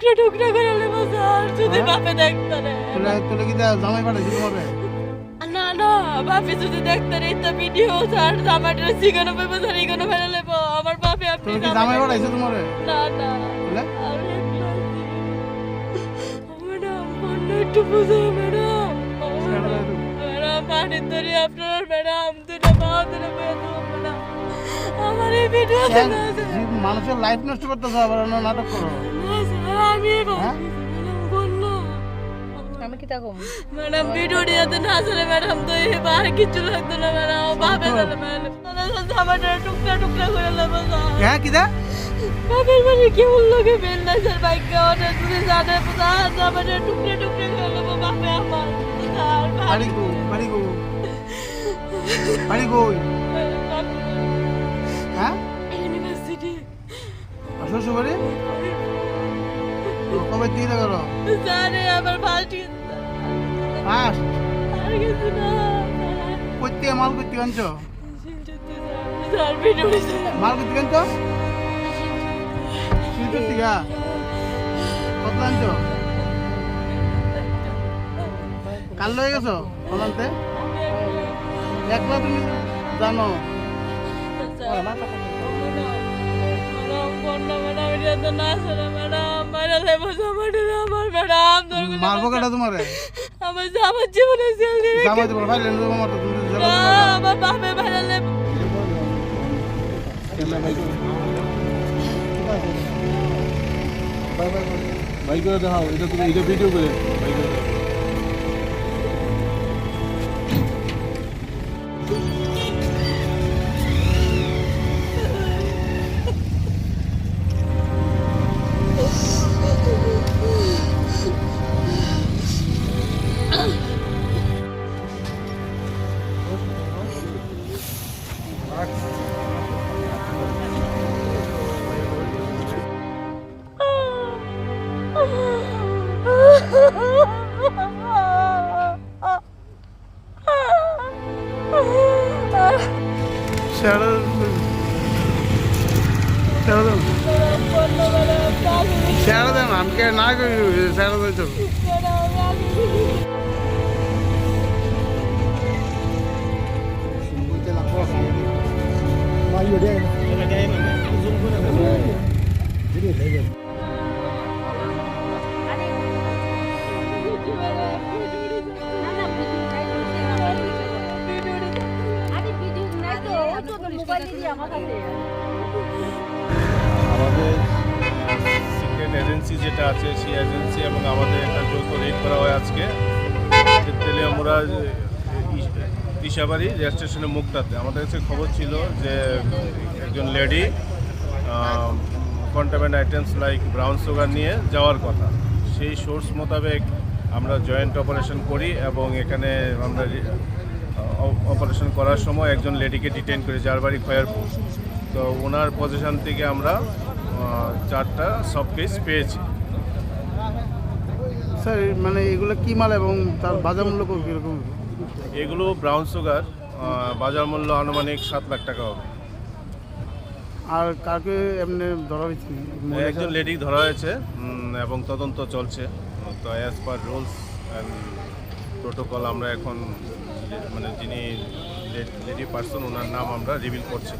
টুকরা টুকরা করে নেব স্যার যদি হ্যাঁ? বাপে দেখতে রে। তোলে তোলে কি জামাই না না বাপে যদি দেখতে রে ইত্যা ভিডিও স্যার জামাটা শিখানো পেবো স্যার ফেলে নেব আমার বাপে আপনি জামাই পাঠাইছে তোমারে? না না। তোলে। ম্যাডাম বন্যা একটু বুঝো ম্যাডাম। ম্যাডাম পানির ধরি আপনার ম্যাডাম দুটো পা ধরে বয়ে ম্যাডাম। আমার এই ভিডিও মানুষের লাইফ নষ্ট করতেছো আবার অন্য নাটক করো। আমি হ্যাঁ? ম্যাডাম কি তা ম্যাডাম ভিডিও দিতে না আসলে ম্যাডাম তো এই বার কিছু লাগতো না ম্যাডাম ভাবে না ম্যাডাম। জামাটা টুকরা টুকরা করে নেব স্যার হ্যাঁ কি দা বাপের বাড়ি কেমন লোকে বেল না স্যার বাইক গাওয়াটা তুমি জানে স্যার জামাটা টুকরা টুকরা করে নেব বাপে আমার। বাড়ি গো বাড়ি গো বাড়ি হ্যাঁ? ইউনিভার্সিটি শ্বশুর বাড়ি কবে থেকে করো স্যার আমার পাল্টি ফার্স্ট আর কিছু না করতে মাল করতে আনছো স্যার ভিডিও মাল করতে আনছো শিলচর থেকে কত আনছো কাল লয়ে গেছো কলান্তে একলা তুমি জানো মারবো কেটা তোমারে? আমার আমার জীবনে আমার বাপে ভাই করে দেখাও এটা তুমি এটা ভিডিও করে ভাই করে ছেড়ে ছেড়ে দেন ছেড়ে দেন আমি কে না করি ছেড়ে দেন চলো না আমাদের সিক্রেট এজেন্সি যেটা আছে, সেই এজেন্সি এবং আমাদের একটা যৌথ রেড করা হয় আজকে। তেলিয়ামুড়া দিশাবাড়ি রেল স্টেশনের মুখটাতে আমাদের কাছে খবর ছিল যে একজন লেডি কন্টামেন্ট আইটেমস লাইক ব্রাউন সুগার নিয়ে যাওয়ার কথা। সেই সোর্স মোতাবেক আমরা জয়েন্ট অপারেশন করি এবং এখানে আমরা অপারেশন করার সময় একজন লেডিকে ডিটেন করে যার বাড়ি খয়ারপুর তো ওনার পজিশন থেকে আমরা চারটা সব কেস পেয়েছি। স্যার মানে এগুলো কি মাল এবং তার বাজার মূল্য কীরকম? এগুলো ব্রাউন সুগার বাজার মূল্য আনুমানিক সাত লাখ টাকা হবে। আর কাকে এমনি ধরা হয়েছে? একজন লেডি ধরা হয়েছে এবং তদন্ত চলছে। তো as per rules and protocol আমরা এখন মানে যিনি লেডি পার্সন ওনার নাম আমরা রিভিল করছি।